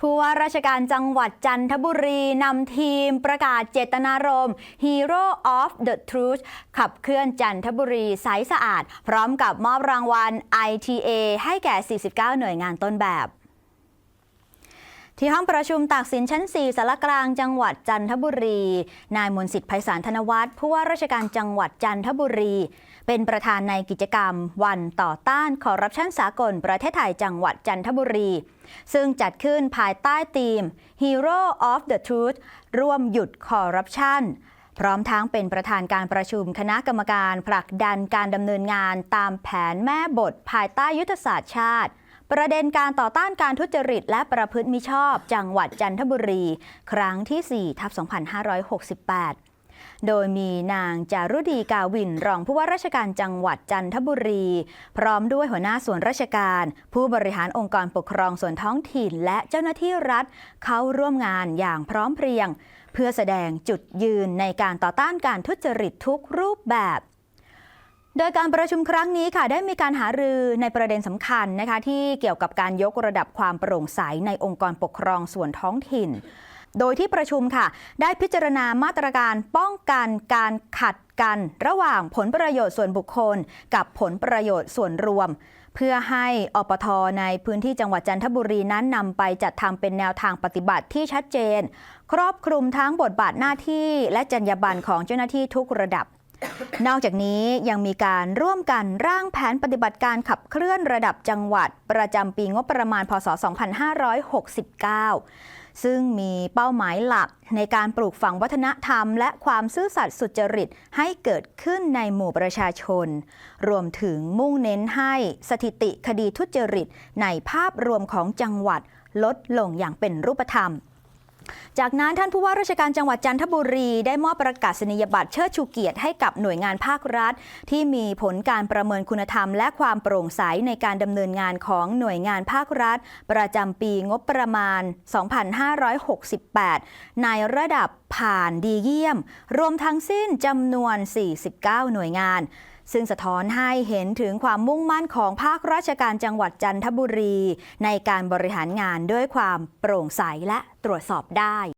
ผู้ว่าราชการจังหวัดจันทบุรีนำทีมประกาศเจตนารมณ์ Hero of the Truth ขับเคลื่อนจันทบุรีใสสะอาด พร้อมกับมอบรางวัล ITA ให้แก่ 49 หน่วยงานต้นแบบ ที่ห้องประชุมตากสินชั้น 4สารกลางจังหวัดจันทบุรี นายมนสิทธิ์ไพศาลธนวัฒน์ผู้ว่าราชการจังหวัดจันทบุรี เป็นประธานในกิจกรรม วันต่อต้านคอร์รัปชันสากลประเทศไทยจังหวัดจันทบุรี ซึ่งจัดขึ้นภายใต้ธีม Hero of the Truth ร่วมหยุดคอร์รัปชันพร้อมทั้งเป็นประธานการประชุมคณะกรรมการผลักดันการดำเนินงานตามแผนแม่บทภายใต้ยุทธศาสตร์ชาติ ประเด็นการต่อต้านการทุจริต และประพฤติมิชอบ จังหวัดจันทบุรี ครั้งที่4ทับ2568โดยมีนางจารุดีกาวินรองผู้ว่าราชการจังหวัดจันทบุรี พร้อมด้วยหัวหน้าส่วนราชการ ผู้บริหารองค์กรปกครองส่วนท้องถิ่น และเจ้าหน้าที่รัฐ เข้าร่วมงานอย่างพร้อมเพรียง เพื่อแสดงจุดยืนในการต่อต้านการทุจริตทุกรูปแบบ โดยการประชุมครั้งนี้ค่ะได้มีการหารือในประเด็นสำคัญนะคะที่เกี่ยวกับการยกระดับความโปร่งใสในองค์กรปกครองส่วนท้องถิ่น โดยที่ประชุมค่ะ ได้พิจารณามาตรการป้องกันการขัดกัน ระหว่างผลประโยชน์ส่วนบุคคล กับผลประโยชน์ส่วนรวม เพื่อให้อปทในพื้นที่จังหวัดจันทบุรีนั้นนำไปจัดทำเป็นแนวทางปฏิบัติที่ชัดเจน ครอบคลุมทั้งบทบาทหน้าที่และจรรยาบรรณของเจ้าหน้าที่ทุกระดับ นอกจากนี้ยังมีการร่วมกันร่างแผนปฏิบัติการขับเคลื่อนระดับจังหวัด ประจำปีงบประมาณ พศ 2569 ซึ่งมีเป้าหมายหลักในการปลูกฝังวัฒนธรรม และความซื่อสัตย์สุจริตให้เกิดขึ้นในหมู่ประชาชน รวมถึงมุ่งเน้นให้สถิติคดีทุจริตในภาพรวมของจังหวัดลดลงอย่างเป็นรูปธรรม จากนั้นท่านผู้ว่าราชการจังหวัดจันทบุรี ได้มอบประกาศนียบัตรเชิดชูเกียรติให้กับหน่วยงานภาครัฐ ที่มีผลการประเมินคุณธรรม และความโปร่งใสในการดำเนินงานของหน่วยงานภาครัฐ ประจำปีงบประมาณ 2568 ในระดับ ผ่านดีเยี่ยม รวมทั้งสิ้นจำนวน 49 หน่วยงาน ซึ่งสะท้อนให้เห็นถึงความมุ่งมั่นของภาคราชการจังหวัดจันทบุรี ในการบริหารงานด้วยความโปร่งใสและตรวจสอบได้